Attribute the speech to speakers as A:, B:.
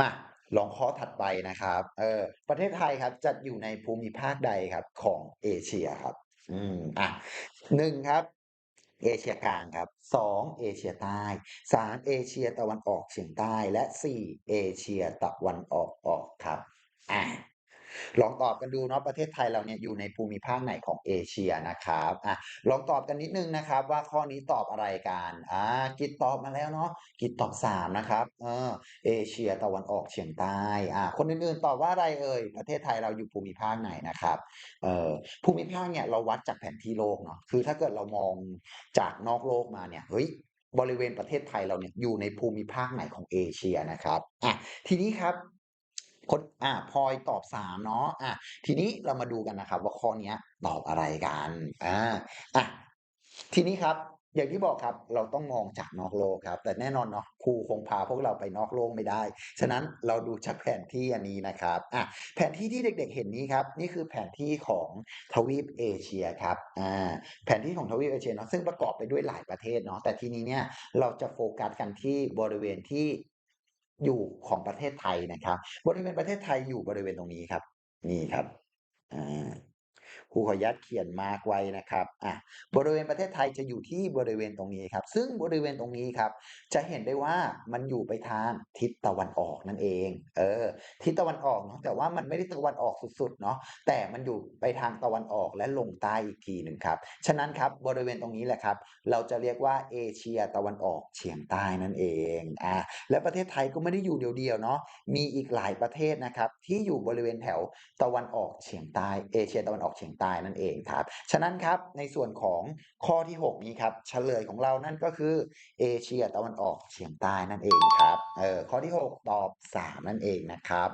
A: มาลองข้อถัดไปนะครับ เออ ประเทศไทยครับจัดอยู่ในภูมิภาคใดครับ ของเอเชียครับ อืม อะหนึ่งครับ เอเชียกลางครับสองเอเชียใต้สามเอเชียตะวันออกเฉียงใต้ และสี่เอเชียตะวันออกออกครับอา ลองตอบกันดูเนาะประเทศไทยเราเนี่ยอยู่ในภูมิภาคไหนของเอเชียนะครับอ่าลองตอบกันนิดนึงนะครับว่าข้อนี้ตอบอะไรกันอ่ากิตตอบมาแล้วเนาะกิตตอบ3นะครับเออเอเชียตะวันออกเฉียงใต้อ่าคนอื่นๆตอบว่าอะไรเอ่ย?ประเทศไทยเราอยู่ภูมิภาคไหนนะครับ?เออภูมิภาคเนี่ยเราวัดจากแผนที่โลกเนาะคือถ้าเกิดเรามองจากนอกโลกมาเนี่ยเฮ้ยบริเวณประเทศไทยเราเนี่ยอยู่ในภูมิภาคไหนของเอเชียนะครับอะทีนี้ครับ คนอ่าพลอยตอบ3เนาะอะทีนี้เรามาดูกันนะครับ ว่าข้อเนี้ยตอบอะไรกันอาอะทีนี้ครับอย่างที่บอกครับเราต้องมองจากนอกโลกครับ แต่แน่นอนเนาะครูคงพาพวกเราไปนอกโลกไม่ได้ ฉะนั้นเราดูจากแผนที่อันนี้นะครับอะแผนที่ที่เด็ก ๆ เห็นนี้ครับ นี่คือแผนที่ของทวีปเอเชียครับอาแผนที่ของทวีปเอเชียเนาะซึ่งประกอบไปด้วยหลายประเทศเนาะแต่ทีนี้เนี่ยเราจะโฟกัสกันที่บริเวณที่ อยู่ของประเทศไทยนะครับ บริเวณประเทศไทยอยู่บริเวณตรงนี้ครับ นี่ครับอา ครูขออนุญาตเขียนมาร์กไว้นะครับอะบริเวณประเทศไทยจะอยู่ที่บริเวณตรงนี้ครับ ซึ่งบริเวณตรงนี้ครับ จะเห็นได้ว่ามันอยู่ไปทางทิศตะวันออกนั่นเอง เออ ทิศตะวันออกเนาะแต่ว่ามันไม่ได้ตะวันออกสุดๆเนาะแต่มันอยู่ไปทางตะวันออกและลงใต้อีกทีหนึ่งครับ ฉะนั้นครับบริเวณตรงนี้แหละครับ เราจะเรียกว่าเอเชียตะวันออกเฉียงใต้นั่นเองอ่าและประเทศไทยก็ไม่ได้อยู่เดียวๆเนาะมีอีกหลายประเทศนะครับ ที่อยู่บริเวณแถวตะวันออกเฉียงใต้เอเชียตะวันออกเฉียงใต้นั่นเองครับ ฉะนั้นครับในส่วนของข้อที่ 6 นี้ครับเฉลยของเรานั่นก็คือเอเชียตะวันออกเฉียงใต้นั่นเองครับเออข้อที่ 6 ตอบ 3 นั่นเองนะครับ